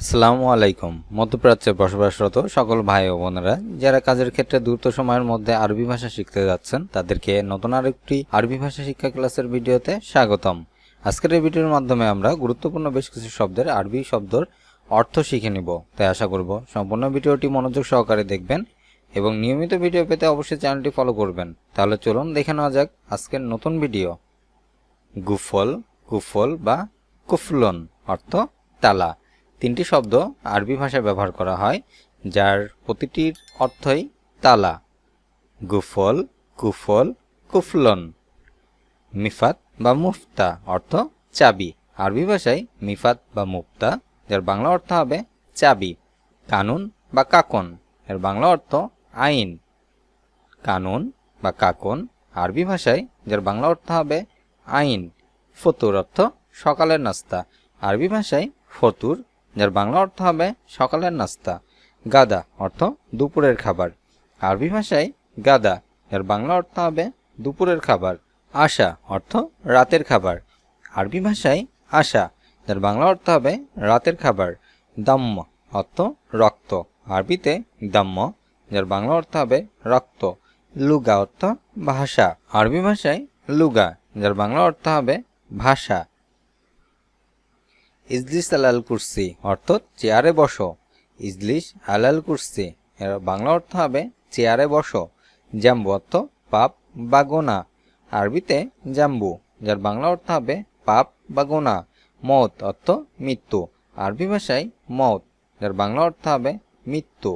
আসসালামু আলাইকুম। মধ্যপ্রাচ্যে বসবাসরত সকল ভাই ও বোনেরা, যারা কাজের ক্ষেত্রে দ্রুত সময়ের মধ্যে আরবি ভাষা শিখতে যাচ্ছেন, তাদেরকে নতুন আরেকটি আরবি ভাষা শিক্ষা ক্লাসের ভিডিওতে স্বাগতম। আজকের এই ভিডিওর মাধ্যমে আমরা গুরুত্বপূর্ণ বেশ কিছু শব্দের আরবি শব্দর অর্থ শিখে নিব। তাই আশা করব সম্পূর্ণ ভিডিওটি মনোযোগ সহকারে দেখবেন এবং নিয়মিত ভিডিও পেতে অবশ্যই চ্যানেলটি ফলো করবেন। তাহলে চলুন দেখে নেওয়া যাক আজকের নতুন ভিডিও। গুফল কুফল বা কুফলন অর্থ তালা। তিনটি শব্দ আরবি ভাষায় ব্যবহার করা হয়, যার প্রতিটির অর্থই তালা। গুফল, কুফল, কুফলন। মিফাত বা মুফতা অর্থ চাবি। আরবি ভাষায় মিফাত বা মুফতা, যার বাংলা অর্থ হবে চাবি। কানুন বা কাকন, এর বাংলা অর্থ আইন। কানুন বা কাকন, আরবি ভাষায়, যার বাংলা অর্থ হবে আইন। ফতুর অর্থ সকালের নাস্তা। আরবি ভাষায় ফতুর যার বাংলা অর্থ হবে সকালের নাস্তা। গাদা অর্থ দুপুরের খাবার। আরবি ভাষায় গাদা এর বাংলা অর্থ হবে দুপুরের খাবার। আশা অর্থ রাতের খাবার। আরবি ভাষায় আশা, যার বাংলা অর্থ হবে রাতের খাবার। দাম্ম অর্থ রক্ত। আরবিতে দাম্ম, যার বাংলা অর্থ হবে রক্ত। লুগা অর্থ ভাষা। আরবি ভাষায় লুগা, যার বাংলা অর্থ হবে ভাষা। ইজলিস আলাল কুরসি, অর্থ চেয়ারে বসো। ইজলিস আলাল কুরসি, এর বাংলা অর্থ হবে চেয়ারে বসো। জাম্বু অর্থ পাপ বা গোনা। আরবিতে জাম্বু, যার বাংলা অর্থ হবে পাপ বা গোনা। মত অর্থ মৃত্যু। আরবি ভাষায় মত, যার বাংলা অর্থ হবে মৃত্যু।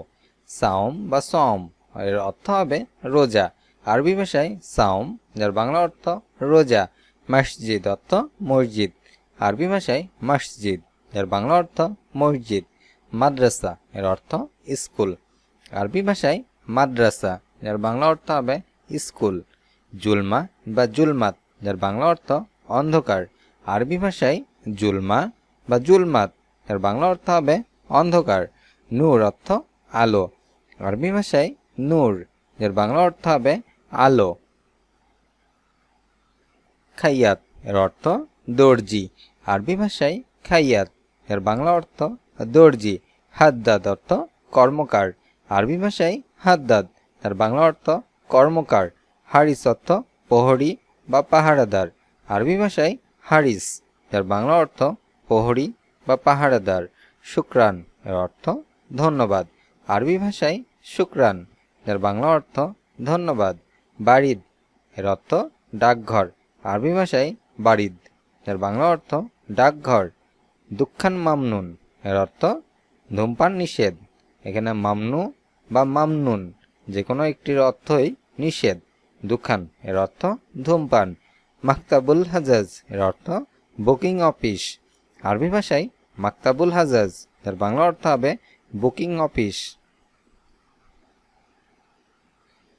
সাওম বা সম এর অর্থ হবে রোজা। আরবি ভাষায় সাওম, যার বাংলা অর্থ রোজা। মসজিদ অর্থ মসজিদ। আরবি ভাষায় মসজিদ, এর বাংলা অর্থ মসজিদ। মাদ্রাসা, এর অর্থ স্কুল। আরবি ভাষায় মাদ্রাসা যার বাংলা অর্থ হবে স্কুল। জুলমা বা জুলমাত যার বাংলা অর্থ অন্ধকার। আরবি ভাষায় জুলমা বা জুলমাত, এর বাংলা অর্থ হবে অন্ধকার। নূর অর্থ আলো। আরবি ভাষায় নূর, এর বাংলা অর্থ হবে আলো। খাইয়াত, এর অর্থ দর্জি। আরবি ভাষায় খাইয়াত। এর বাংলা অর্থ দর্জি, হাদ্দাদ অর্থ কর্মকার। আরবি ভাষায় হাদ্দাদ, এর বাংলা অর্থ কর্মকার। হারিস অর্থ প্রহরী বা পাহারাদার। আরবি ভাষায় হারিস, এর বাংলা অর্থ প্রহরী বা পাহারাদার। শুক্রান, এর অর্থ ধন্যবাদ। আরবি ভাষায় শুক্রান, এর বাংলা অর্থ ধন্যবাদ। বাড়িদ এর অর্থ ডাকঘর। আরবি ভাষায় বাড়িদ এর বাংলা অর্থ ডাকঘর। দুঃখান মামনুন। এর অর্থ ধূমপান নিষেধ। এখানে মামনু বা মামনুন যে কোনো একটির অর্থই নিষেধ। দুঃখান, এর অর্থ ধূমপান। মাকতাবুল হাজাজ, এর অর্থ বুকিং অফিস। আরবি ভাষায় মাকতাবুল হাজাজ এর বাংলা অর্থ হবে বুকিং অফিস।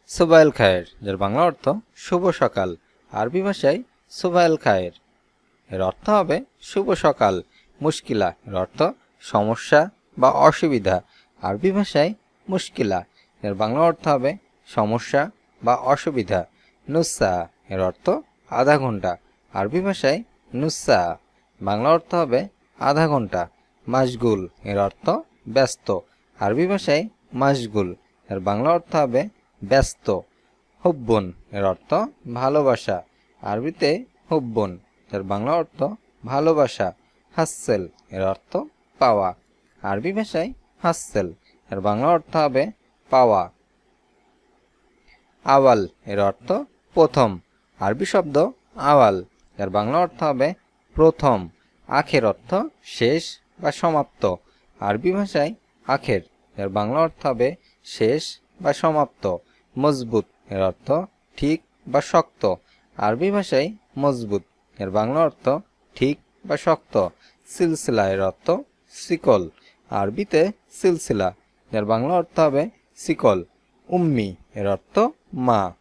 সুবাইল খায়ের, যার বাংলা অর্থ শুভ সকাল। আরবি ভাষায় সুবাইল খায়ের। এর অর্থ হবে শুভ সকাল। মুশকিলা এর অর্থ সমস্যা বা অসুবিধা। আরবি ভাষায় মুশকিলা এর বাংলা অর্থ হবে সমস্যা বা অসুবিধা। নুসা এর অর্থ আধা ঘণ্টা। আরবি ভাষায় নুসা বাংলা অর্থ হবে আধা ঘণ্টা। মাসগুল এর অর্থ ব্যস্ত। আরবি ভাষায় মাসগুল এর বাংলা অর্থ হবে ব্যস্ত। হুব্বন এর অর্থ ভালোবাসা। আরবিতে হুব্বন। এর বাংলা অর্থ ভালোবাসা হাসেল এর অর্থ পাওয়া। আরবি ভাষায় হাসেল এর বাংলা অর্থ হবে পাওয়া। আওয়াল, এর অর্থ প্রথম। আরবি শব্দ আওয়াল, এর বাংলা অর্থ হবে প্রথম। আখের অর্থ শেষ বা সমাপ্ত। আরবি ভাষায় আখের, এর বাংলা অর্থ হবে শেষ বা সমাপ্ত। মজবুত, এর অর্থ ঠিক বা শক্ত। আরবি ভাষায় মজবুত। এর বাংলা অর্থ ঠিক বা শক্ত সিলসিলা এর অর্থ শিকল। আরবিতে সিলসিলা এর বাংলা অর্থ হবে শিকল। উম্মি, এর অর্থ মা।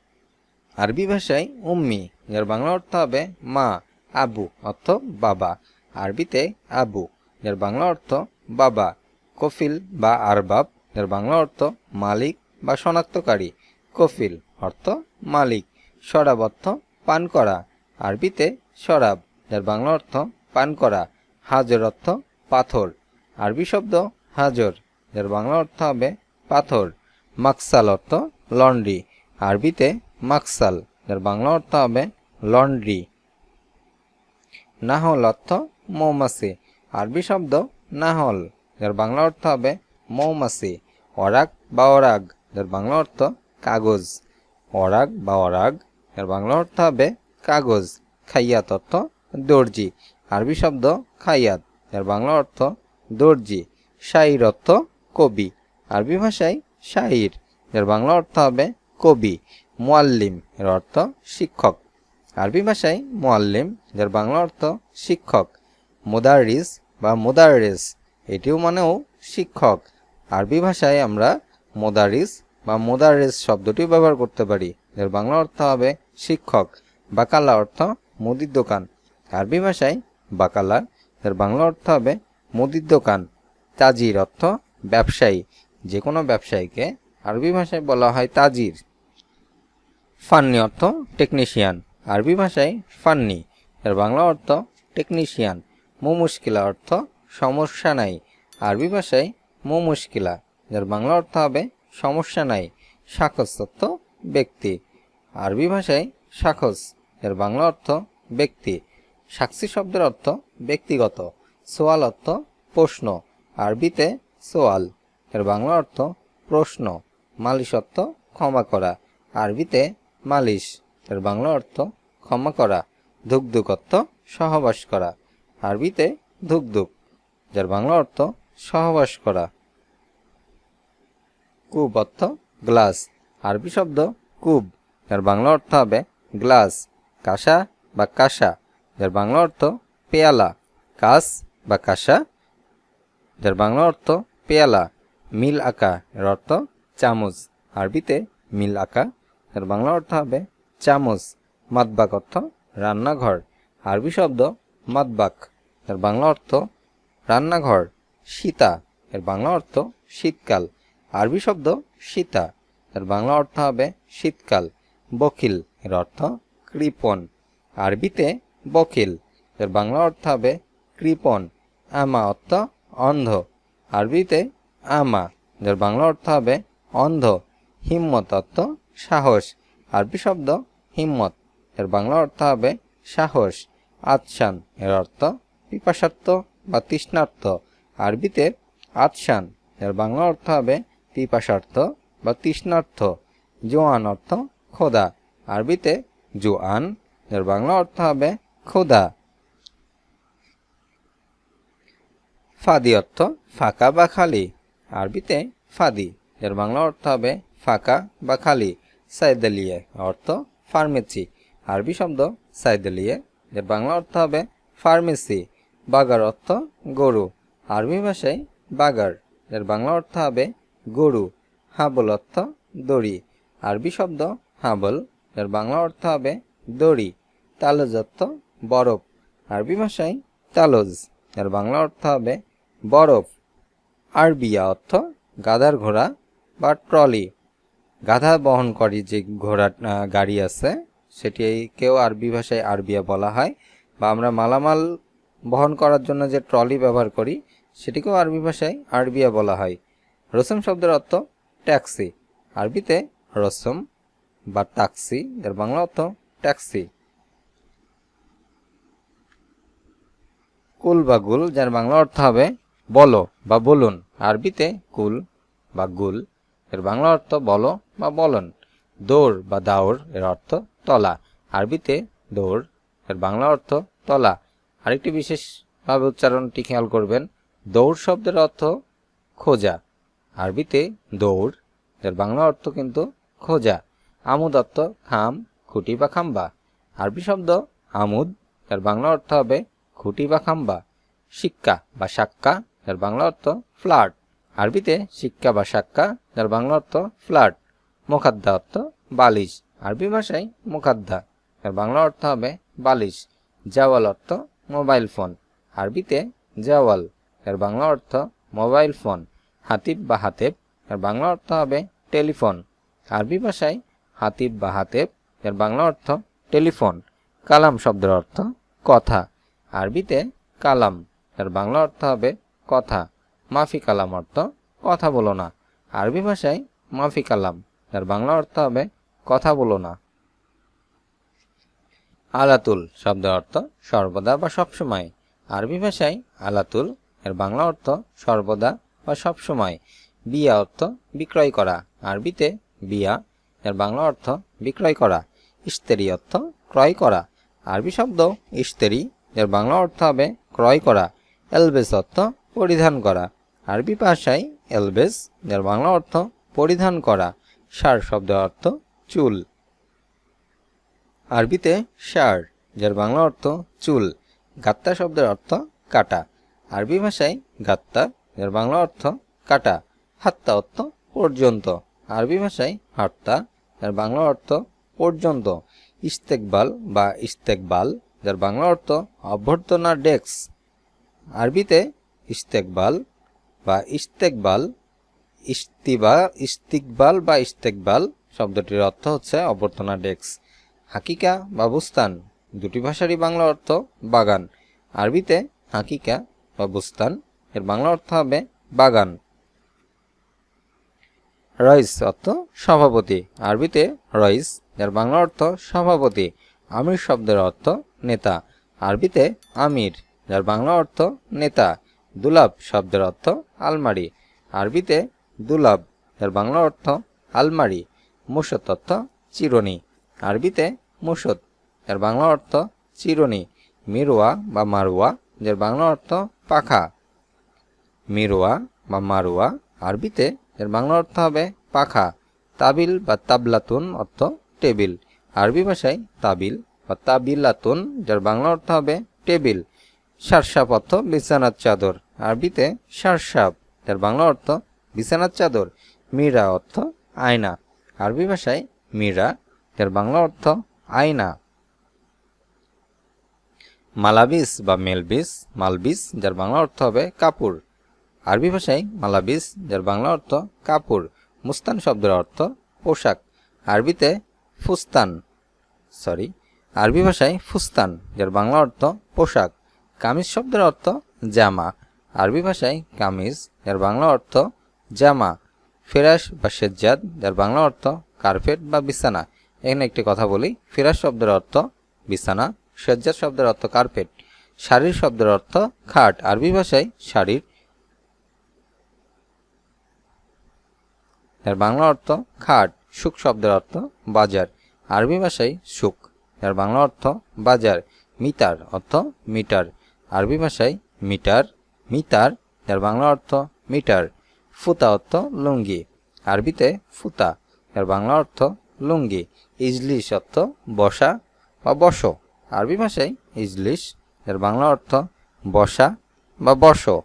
আরবি ভাষায় উম্মি এর বাংলা অর্থ হবে মা, আবু, অর্থ বাবা। আরবিতে আবু এর বাংলা অর্থ বাবা। কফিল বা আরবাব এর বাংলা অর্থ মালিক বা শনাক্তকারী। কফিল অর্থ মালিক শরাব অর্থ পান করা। আরবিতে শরাব এর বাংলা অর্থ পান করা, হাজর অর্থ পাথর। আরবি শব্দ হাজর, যার বাংলা অর্থ হবে পাথর। মাকসাল অর্থ লন্ড্রি। আরবিতে মাকসাল, যার বাংলা অর্থ হবে লন্ড্রি। নাহল অর্থ মৌমাছি। আরবি শব্দ নাহল, যার বাংলা অর্থ হবে মৌমাছি। অরাগ বা অরাগ, যার বাংলা অর্থ কাগজ। অরাগ বা অরাগ এর বাংলা অর্থ হবে কাগজ। খাইয়াত অর্থ দর্জি। আরবি শব্দ খাইয়াত এর বাংলা অর্থ দর্জি। শাইর অর্থ কবি। আরবি ভাষায় শাইর এর বাংলা অর্থ হবে কবি, মোয়াল্লিম, এর অর্থ শিক্ষক। আরবি ভাষায় মোয়াল্লিম, যার বাংলা অর্থ শিক্ষক। মোদারিস বা মুদারিস, এটিও মানেও শিক্ষক। আরবি ভাষায় আমরা মোদারিস বা মোদারিস শব্দটি ব্যবহার করতে পারি, যার বাংলা অর্থ হবে শিক্ষক। বাকালা অর্থ মুদির দোকান। আরবি ভাষায় বাকালা, এর বাংলা অর্থ হবে মুদির দোকান। তাজির অর্থ ব্যবসায়ী। যে কোনো ব্যবসায়ীকে আরবি ভাষায় বলা হয় তাজির। ফান্নি অর্থ টেকনিশিয়ান আরবি ভাষায় ফান্নি, এর বাংলা অর্থ টেকনিশিয়ান মু মুশকিলা অর্থ সমস্যা নাই। আরবি ভাষায় মু মুশকিলা যার বাংলা অর্থ হবে সমস্যা নাই। সাখস অর্থ ব্যক্তি। আরবি ভাষায় সাখস। এর বাংলা অর্থ ব্যক্তি। সাক্ষী শব্দের অর্থ ব্যক্তিগত। সোয়াল অর্থ প্রশ্ন। আরবিতে সোয়াল। এর বাংলা অর্থ প্রশ্ন। মালিশ অর্থ ক্ষমা করা। আরবিতে মালিশ। এর বাংলা অর্থ ক্ষমা করা। ধুকধুক অর্থ সহবাস করা। আরবিতে ধুকধুক। যার বাংলা অর্থ সহবাস করা। কুব অর্থ গ্লাস। আরবি শব্দ কুব। যার বাংলা অর্থ হবে গ্লাস। কাঁসা বা কাঁসা, যার বাংলা অর্থ পেয়ালা। কাস বা কাঁসা, যার বাংলা অর্থ পেয়ালা। মিল আঁকা, এর অর্থ চামচ। আরবিতে মিল আঁকা এর বাংলা অর্থ হবে চামচ। মাতবাক অর্থ রান্নাঘর। আরবি শব্দ মাতবাক এর বাংলা অর্থ রান্নাঘর। সীতা, এর বাংলা অর্থ শীতকাল। আরবি শব্দ সীতা এর বাংলা অর্থ হবে শীতকাল। বকিল এর অর্থ কৃপণ আরবিতে বকিল। এর বাংলা অর্থ হবে কৃপণ আমা অর্থ অন্ধ। আরবিতে আমা। যার বাংলা অর্থ হবে অন্ধ। হিম্মত অর্থ সাহস। আরবি শব্দ হিম্মত। এর বাংলা অর্থ হবে সাহস। আতসান এর অর্থ পিপাসার্থ বা তৃষ্ণার্থ। আরবিতে আতসান এর বাংলা অর্থ হবে পিপাসার্থ বা তৃষ্ণার্থ। জোয়ান অর্থ খোদা। আরবিতে জোয়ান, এর বাংলা অর্থ হবে খোদা ফাদি অর্থ ফাঁকা বা খালি। আরবিতে ফাদি, এর বাংলা অর্থ হবে ফাঁকা বা খালি। সাইদালিয়ে অর্থ ফার্মেসি, আরবি শব্দ সাইদালিয়ে, এর বাংলা অর্থ হবে ফার্মেসি। বাগার অর্থ গরু, আরবি ভাষায় বাগার, এর বাংলা অর্থ হবে গরু। হাবল অর্থ দড়ি, আরবি শব্দ হাবল এর বাংলা অর্থ হবে দড়ি তালজ অর্থ বরফ। আরবি ভাষায় তালজ, এর বাংলা অর্থ হবে বরফ। আরবিয়া অর্থ গাধার ঘোড়া বা ট্রলি। গাধা বহনকারী যে ঘোড়া গাড়ি আছে, সেটিকেও আরবি ভাষায় আরবিয়া বলা হয়। বা আমরা মালামাল বহন করার জন্য যে ট্রলি ব্যবহার করি, সেটিকেও আরবি ভাষায় আরবিয়া বলা হয়। রসম শব্দের অর্থ ট্যাক্সি। আরবিতে রসম বা টাক্সি এর বাংলা অর্থ ট্যাক্সি কুল বা গুল, যার বাংলা অর্থ হবে বলো বা বলুন। আরবিতে কুল বা গুল, এর বাংলা অর্থ বলো বা বলন। দৌড় বা দাওর এর অর্থ তলা। আরবিতে দৌড়, এর বাংলা অর্থ তলা। আরেকটি বিশেষভাবে উচ্চারণটি খেয়াল করবেন। দৌড় শব্দের অর্থ খোঁজা। আরবিতে দৌড় এর বাংলা অর্থ কিন্তু খোঁজা। আমুদ অর্থ খাম খুঁটি বা খাম্বা। আরবি শব্দ আমুদ এর বাংলা অর্থ হবে খুঁটি বা খাম্বা। শিক্ষা বা সাক্কা এর বাংলা অর্থ ফ্ল্যাট আরবিতে শিক্ষা বা সাক্কা যার বাংলা অর্থ ফ্ল্যাট মোখাদ্দা অর্থ বালিশ। আরবি ভাষায় মুখাদ্দা এর বাংলা অর্থ হবে বালিশ। জাওয়াল অর্থ মোবাইল ফোন। আরবিতে জাওয়াল এর বাংলা অর্থ মোবাইল ফোন। হাতিব বা হাতেব এর বাংলা অর্থ হবে টেলিফোন। আরবি ভাষায় হাতিব বা হাতেব, এর বাংলা অর্থ টেলিফোন। কালাম শব্দের অর্থ কথা। আরবিতে কালাম, এর বাংলা অর্থ হবে কথা। মাফি কালাম অর্থ কথা বলো না। আরবি ভাষায় মাফি কালাম যার বাংলা অর্থ হবে কথা বলো না। আলাতুল শব্দের অর্থ সর্বদা বা সবসময়। আরবি ভাষায় আলাতুল, এর বাংলা অর্থ সর্বদা বা সবসময়। বিয়া অর্থ বিক্রয় করা। আরবিতে বিয়া এর বাংলা অর্থ বিক্রয় করা, ইস্তেরি অর্থ ক্রয় করা। আরবি শব্দ ইস্তেরি, এর বাংলা অর্থ হবে ক্রয় করা, এলবেস অর্থ পরিধান করা। আরবি ভাষায় এলবেস, এর বাংলা অর্থ পরিধান করা। সার শব্দের অর্থ চুল। আরবিতে শার যার বাংলা অর্থ চুল। গাত্তা শব্দের অর্থ কাটা। আরবি ভাষায় গাত্তা, যার বাংলা অর্থ কাটা। হাত্তা অর্থ পর্যন্ত। আরবি ভাষায় হাত্তা যার বাংলা অর্থ পর্যন্ত ইস্তেকবাল বা ইস্তেকবাল, যার বাংলা অর্থ অভ্যর্থনা ডেস্ক। আরবিতে ইস্তেকবাল বা ইস্তেকবাল, ইস্তিবা, ইস্তিকবাল বা ইস্তেকবাল শব্দটির অর্থ হচ্ছে অভ্যর্থনা ডেস্ক। হাকিকা বা বুস্তান, দুটি ভাষারই বাংলা অর্থ বাগান। আরবিতে হাকিকা বা বুস্তান, এর বাংলা অর্থ হবে বাগান। রইস অর্থ সভাপতি। আরবিতে রইস যার বাংলা অর্থ সভাপতি। আমির শব্দের অর্থ নেতা। আরবিতে আমির যার বাংলা অর্থ নেতা। দুলাভ শব্দের অর্থ আলমারি। আরবিতে দুলাভ যার বাংলা অর্থ আলমারি। মুসত অর্থ চিরনি। আরবিতে মুসত এর বাংলা অর্থ চিরনি। মিরোয়া বা মারুয়া যার বাংলা অর্থ পাখা। মিরোয়া বা মারুয়া আরবিতে এর বাংলা অর্থ হবে পাখা, তাবিল বা তাবলাতুন অর্থ টেবিল। আরবি ভাষায় তাবিল বা তাবিলাতুন, যার বাংলা অর্থ হবে টেবিল। সারসাপ অর্থ বিছানার চাদর। আরবিতে সারসাপ, যার বাংলা অর্থ বিছানার চাদর। মীরা অর্থ আয়না। আরবি ভাষায় মীরা, যার বাংলা অর্থ আয়না। মালাবিস বা মেলবিস, মালবিস, যার বাংলা অর্থ হবে কাপড়। আরবি ভাষায় মালাবিস যার বাংলা অর্থ কাপড়, মুস্তান শব্দের অর্থ পোশাক। আরবিতে ফুস্তান সরি আরবি ভাষায় ফুস্তান, যার বাংলা অর্থ পোশাক। কামিজ শব্দের অর্থ জামা। আরবি ভাষায় কামিজ, যার বাংলা অর্থ জামা। ফেরাস বা সেজ্জাদ, যার বাংলা অর্থ কার্পেট বা বিছানা। এখানে একটি কথা বলি, ফিরাস শব্দের অর্থ বিছানা, সেজ্জাদ শব্দের অর্থ কার্পেট। শাড়ির শব্দের অর্থ খাট। আরবি ভাষায় শাড়ির এর বাংলা অর্থ খাট, সুখ শব্দের অর্থ বাজার। আরবি ভাষায় সুখ, এর বাংলা অর্থ বাজার, মিতার অর্থ মিটার। আরবি ভাষায় মিটার, মিতার, এর বাংলা অর্থ মিটার। ফুতা অর্থ লুঙ্গি। আরবিতে ফুতা, এর বাংলা অর্থ লুঙ্গি। ইজলিশ অর্থ বসা বা বসো। আরবি ভাষায় ইজলিশ, এর বাংলা অর্থ বসা বা বসো।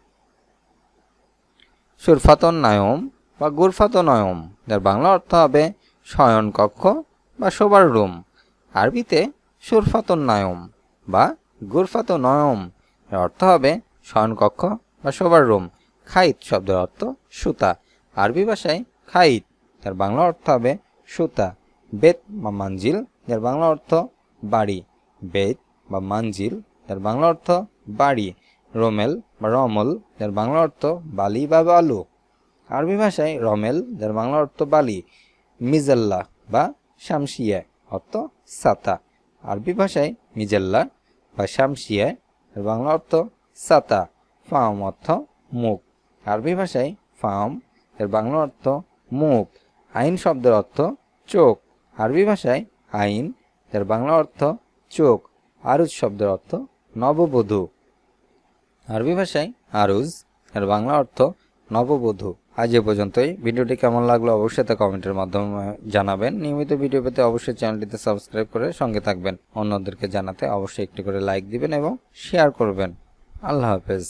সুরফাতন নায়ম বা গুরফাত নয়ম, যার বাংলা অর্থ হবে শয়ন কক্ষ বা শোবার রুম। আরবিতে সুরফাত নয়ম বা গুরফাত নয়ম এর অর্থ হবে শয়ন কক্ষ বা শোবার রুম। খাইত শব্দের অর্থ সুতা। আরবি ভাষায় খাইত, যার বাংলা অর্থ হবে সুতা। বেত বা মাঞ্জিল যার বাংলা অর্থ বাড়ি। বেত বা মাঞ্জিল যার বাংলা অর্থ বাড়ি। রোমেল বা রমল, যার বাংলা অর্থ বালি বা বালু। আরবি ভাষায় রমেল, যার বাংলা অর্থ বালি, মিজাল্লা বা শামসিয়া অর্থ সাতা। আরবি ভাষায় মিজাল্লা বা শামসিয়া এর বাংলা অর্থ সাতা। ফাম অর্থ মুখ। আরবি ভাষায় ফাম এর বাংলা অর্থ মুখ। আইন শব্দের অর্থ চোখ। আরবি ভাষায় আইন এর বাংলা অর্থ চোখ। আরুজ শব্দের অর্থ নববধূ। আরবি ভাষায় আরুজ এর বাংলা অর্থ নববধূ। আজ এ পর্যন্তই। ভিডিওটি কেমন লাগল অবশ্যই তা কমেন্টের মাধ্যমে জানাবেন। নিয়মিত ভিডিও পেতে অবশ্যই চ্যানেলটিতে সাবস্ক্রাইব করে সঙ্গে থাকবেন। অন্যদেরকে জানাতে অবশ্যই একটি করে লাইক দিবেন এবং শেয়ার করবেন। আল্লাহ হাফেজ।